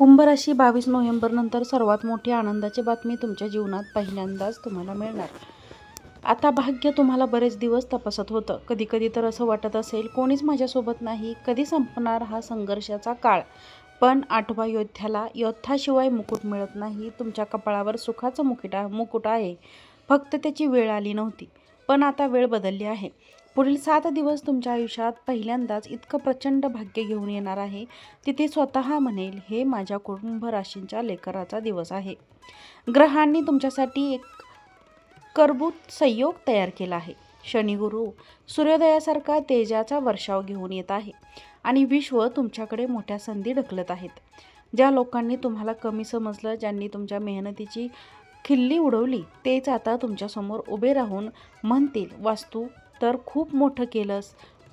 कुंभ राशी बावीस नोव्हेंबरनंतर सर्वात मोठी आनंदाची बातमी तुमच्या जीवनात पहिल्यांदाच तुम्हाला मिळणार. आता भाग्य तुम्हाला बरेच दिवस तपासत होतं. कधी कधी तर असं वाटत असेल कोणीच माझ्यासोबत नाही कधी संपणार हा संघर्षाचा काळ. पण आठवा योद्ध्याला योद्धाशिवाय मुकुट मिळत नाही तुमच्या कपाळावर सुखाचं मुकुट मुकुट आहे. फक्त त्याची वेळ आली नव्हती. पण आता वेळ बदलली आहे. पुढील सात दिवस तुमच्या आयुष्यात पहिल्यांदाच इतकं प्रचंड भाग्य घेऊन येणार आहे तिथे स्वतः म्हणेल हे माझ्या कुटुंब राशींच्या लेकराचा दिवस आहे. ग्रहांनी तुमच्यासाठी एक करबूत संयोग तयार केला आहे. शनिगुरू सूर्योदयासारखा तेजाचा वर्षाव घेऊन येत आहे आणि विश्व तुमच्याकडे मोठ्या संधी ढकलत आहेत. ज्या लोकांनी तुम्हाला कमी समजलं ज्यांनी तुमच्या मेहनतीची खिल्ली उडवली तेच आता तुमच्यासमोर उभे राहून म्हणतील वास्तू तर खूप मोठं केलंस.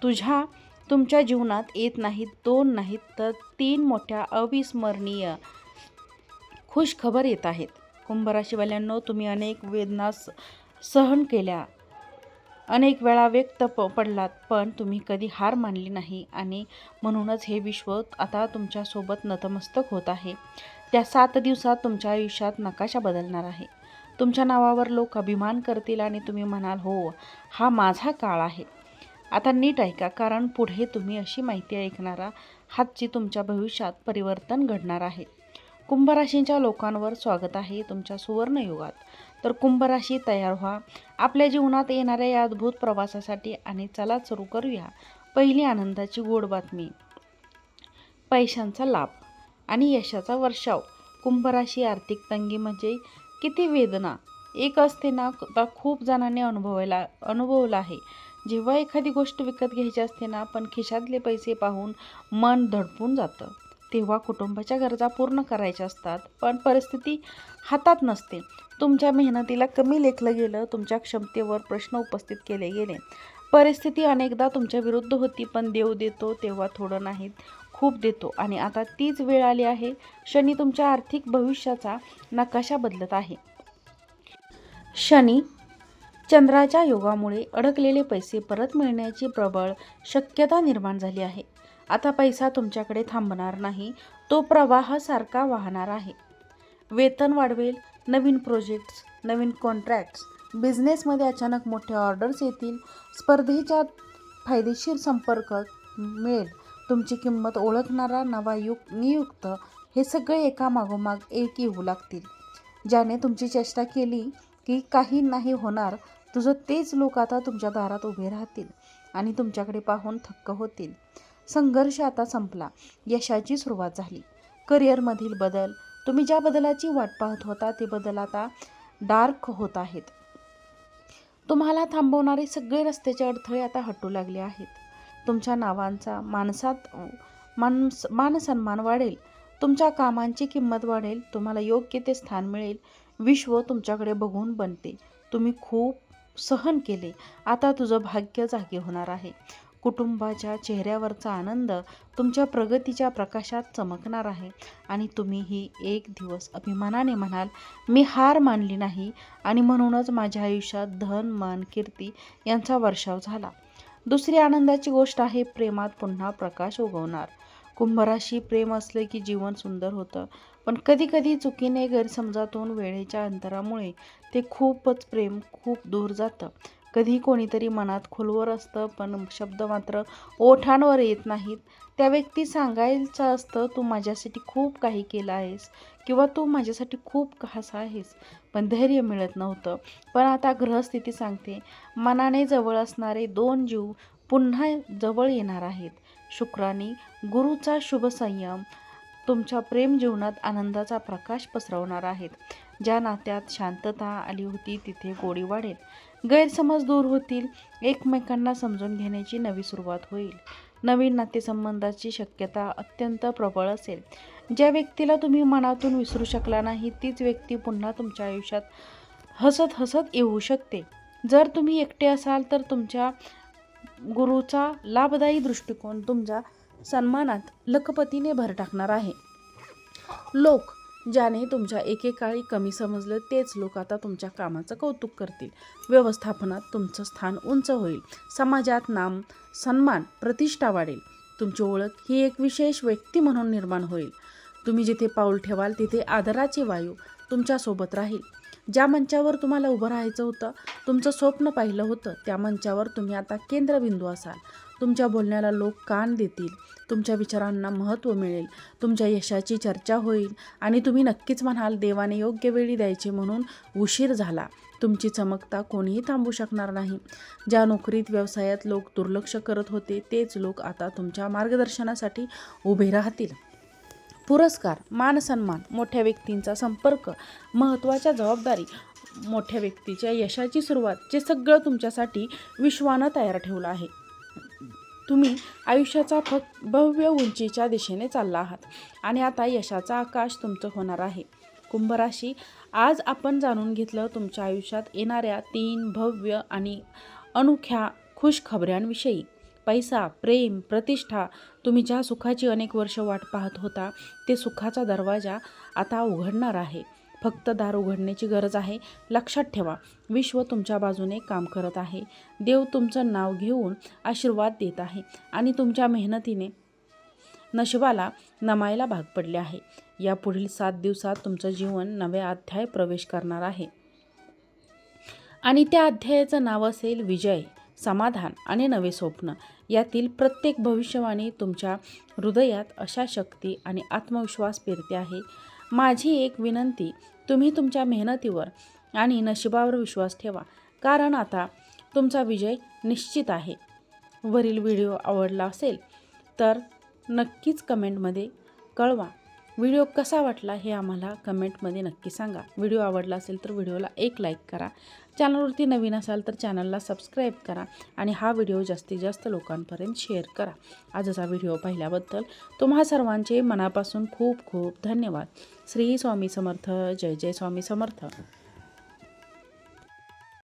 तुझ्या तुमच्या जीवनात येत नाहीत दोन नाहीत तर तीन मोठ्या अविस्मरणीय खुशखबर येत आहेत. कुंभराशीवाल्यांनो तुम्ही अनेक वेदना स- सहन केल्या. अनेक वेळा व्यक्त प पडलात पण तुम्ही कधी हार मानली नाही आणि म्हणूनच हे विश्व आता तुमच्यासोबत नतमस्तक होत आहे. त्या सात दिवसात तुमच्या आयुष्यात नकाशा बदलणार आहे. तुमच्या नावावर लोक अभिमान करतील आणि तुम्ही म्हणाल हो हा माझा काळ आहे. आता नीट ऐका कारण पुढे तुम्ही अशी माहिती ऐकणारा हातची तुमच्या भविष्यात परिवर्तन घडणार आहे. कुंभराशींच्या लोकांवर स्वागत आहे तुमच्या सुवर्णयुगात. तर कुंभराशी तयार व्हा. आपल्या जीवनात येणाऱ्या या अद्भुत प्रवासासाठी आणि चला सुरू करूया पहिली आनंदाची गोड बातमी. पैशांचा लाभ आणि यशाचा वर्षाव. कुंभराशी आर्थिक तंगी म्हणजे किती वेदना. एक असते ना आता खूप जणांनी अनुभवायला अनुभवलं आहे. जेव्हा एखादी गोष्ट विकत घ्यायची असते ना पण खिशातले पैसे पाहून मन धडपून जातं. तेव्हा कुटुंबाच्या गरजा पूर्ण करायच्या असतात पण परिस्थिती हातात नसते. तुमच्या मेहनतीला कमी लेखलं गेलं तुमच्या क्षमतेवर प्रश्न उपस्थित केले गेले. परिस्थिती अनेकदा तुमच्या विरुद्ध होती पण देव देतो तेव्हा थोडं नाहीत. खूप देतो. आणि आता तीच वेळ आली आहे शनी तुमच्या आर्थिक भविष्याचा नकाशा बदलत आहे. शनी चंद्राच्या योगामुळे अडकलेले पैसे परत मिळण्याची प्रबळ शक्यता निर्माण झाली आहे. आता पैसा तुमच्याकडे थांबणार नाही तो प्रवाह सारखा वाहणार आहे. वेतन वाढवेल नवीन प्रोजेक्ट्स नवीन कॉन्ट्रॅक्ट्स बिझनेसमध्ये अचानक मोठ्या ऑर्डर्स येतील स्पर्धेच्या फायदेशीर संपर्क मिळेल. तुमची किंमत ओळखणारा नवा युग नियुक्त हे सगळे एका मागोमाग एक येऊ लागतील. ज्याने तुमची चेष्टा केली की काही नाही होणार तुझं तेच लोक आता तुमच्या दारात उभे राहतील आणि तुमच्याकडे पाहून थक्क होतील. संघर्ष आता संपला. यशाची सुरुवात झाली. करिअरमधील बदल तुम्ही ज्या बदलाची वाट पाहत होता ते बदल आता डार्क होत आहेत. तुम्हाला थांबवणारे सगळे रस्त्याचे अडथळे आता हटू लागले आहेत. तुमच्या नावांचा माणसात मान मानसन्मान वाढेल. तुमच्या कामांची किंमत वाढेल. तुम्हाला योग्य ते स्थान मिळेल. विश्व तुमच्याकडे बघून बनते. तुम्ही खूप सहन केले. आता तुझं भाग्य जागे होणार आहे. कुटुंबाच्या चेहऱ्यावरचा आनंद तुमच्या प्रगतीच्या प्रकाशात चमकणार आहे. आणि तुम्हीही एक दिवस अभिमानाने म्हणाल मी हार मानली नाही. आणि म्हणूनच माझ्या आयुष्यात धन मान कीर्ती यांचा वर्षाव झाला. दुसरी आनंदाची गोष्ट आहे प्रेमात पुन्हा प्रकाश उगवणार. कुंभराशी प्रेम असले की जीवन सुंदर होतं. पण कधीकधी चुकीने गैरसमजातून वेळेच्या अंतरामुळे ते खूपच प्रेम खूप दूर जातं. कधी कोणीतरी मनात खोलवर असतं पण शब्द मात्र ओठांवर येत नाहीत. त्या व्यक्ती सांगायचं असतं तू माझ्यासाठी खूप काही केलं आहेस किंवा तू माझ्यासाठी खूप खास आहेस पण धैर्य मिळत नव्हतं. पण आता ग्रहस्थिती सांगते मनाने जवळ असणारे दोन जीव पुन्हा जवळ येणार आहेत. शुक्राने गुरुचा शुभ संयम तुमच्या प्रेम जीवनात आनंदाचा प्रकाश पसरवणार आहेत. ज्या नात्यात शांतता आली होती तिथे गोडी वाढेल. गैरसमज दूर होतील. एकमेकांना समजून घेण्याची नवी सुरुवात होईल. नवीन नातेसंबंधाची शक्यता अत्यंत प्रबळ असेल. ज्या व्यक्तीला तुम्ही मनातून विसरू शकला नाही तीच व्यक्ती पुन्हा तुमच्या आयुष्यात हसत हसत येऊ शकते. जर तुम्ही एकटे असाल तर तुमच्या गुरुचा लाभदायी दृष्टिकोन तुमच्या सन्मानात लखपतीने भर टाकणार आहे. लोक ज्याने तुमच्या एकेकाळी कमी समजलं तेच लोक आता तुमच्या कामाचं कौतुक करतील. व्यवस्थापनात तुमचं स्थान उंच होईल. समाजात नाम सन्मान प्रतिष्ठा वाढेल. तुमची ओळख ही एक विशेष व्यक्ती म्हणून निर्माण होईल. तुम्ही जिथे पाऊल ठेवाल तिथे आदराची वायू तुमच्यासोबत राहील. ज्या मंचावर तुम्हाला उभं राहायचं होतं तुमचं स्वप्न पाहिलं होतं त्या मंचावर तुम्ही आता केंद्रबिंदू असाल. तुमच्या बोलण्याला लोक कान देतील. तुमच्या विचारांना महत्त्व मिळेल. तुमच्या यशाची चर्चा होईल. आणि तुम्ही नक्कीच म्हणाल देवाने योग्य वेळी द्यायचे म्हणून उशीर झाला. तुमची चमकता कोणीही थांबू शकणार नाही. ज्या नोकरीत व्यवसायात लोक दुर्लक्ष करत होते तेच लोक आता तुमच्या मार्गदर्शनासाठी उभे राहतील. पुरस्कार मानसन्मान मोठ्या व्यक्तींचा संपर्क महत्त्वाच्या जबाबदारी मोठ्या व्यक्तीच्या यशाची सुरुवात जे सगळं तुमच्यासाठी विश्वानं तयार ठेवलं आहे. तुम्ही आयुष्याचा फक्त भव्य उंचीच्या दिशेने चालला आहात आणि आता यशाचा आकाश तुमचं होणार आहे. कुंभराशी आज आपण जाणून घेतलं तुमच्या आयुष्यात येणाऱ्या तीन भव्य आणि अनोख्या खुश खबऱ्यांविषयी पैसा प्रेम प्रतिष्ठा तुम्ही ज्या सुखाची अनेक वर्ष वाट पाहत होता ते सुखाचा दरवाजा आता उघडणार आहे. फक्त दार उघडण्याची गरज आहे. लक्षात ठेवा विश्व तुमच्या बाजूने काम करत आहे. देव तुमचं नाव घेऊन आशीर्वाद देत आहे आणि तुमच्या मेहनतीने नशिबाला नमायला भाग पडले आहे. या पुढील सात दिवसात तुमचं जीवन नव्या अध्याय प्रवेश करणार आहे. आणि त्या अध्यायाचं नाव असेल विजय समाधान आणि नवे स्वप्न. यातील प्रत्येक भविष्यवाणी तुमच्या हृदयात अशा शक्ती आणि आत्मविश्वास पेरते आहे. माझी एक विनंती तुम्ही तुमच्या मेहनतीवर आणि नशिबावर विश्वास ठेवा. कारण आता तुमचा विजय निश्चित आहे. वरील व्हिडिओ आवडला असेल तर नक्कीच कमेंटमध्ये कळवा. व्हिडिओ कसा वाटला हे आम्हाला कमेंटमध्ये नक्की सांगा. व्हिडिओ आवडला असेल तर व्हिडिओला एक लाईक करा. चॅनलवरती नवीन असाल तर चॅनलला सबस्क्राईब करा आणि हा व्हिडिओ जास्तीत जास्त लोकांपर्यंत शेअर करा. आजचा व्हिडिओ पाहिल्याबद्दल तुम्हा सर्वांचे मनापासून खूप खूप धन्यवाद. श्री स्वामी समर्थ. जय जय स्वामी समर्थ.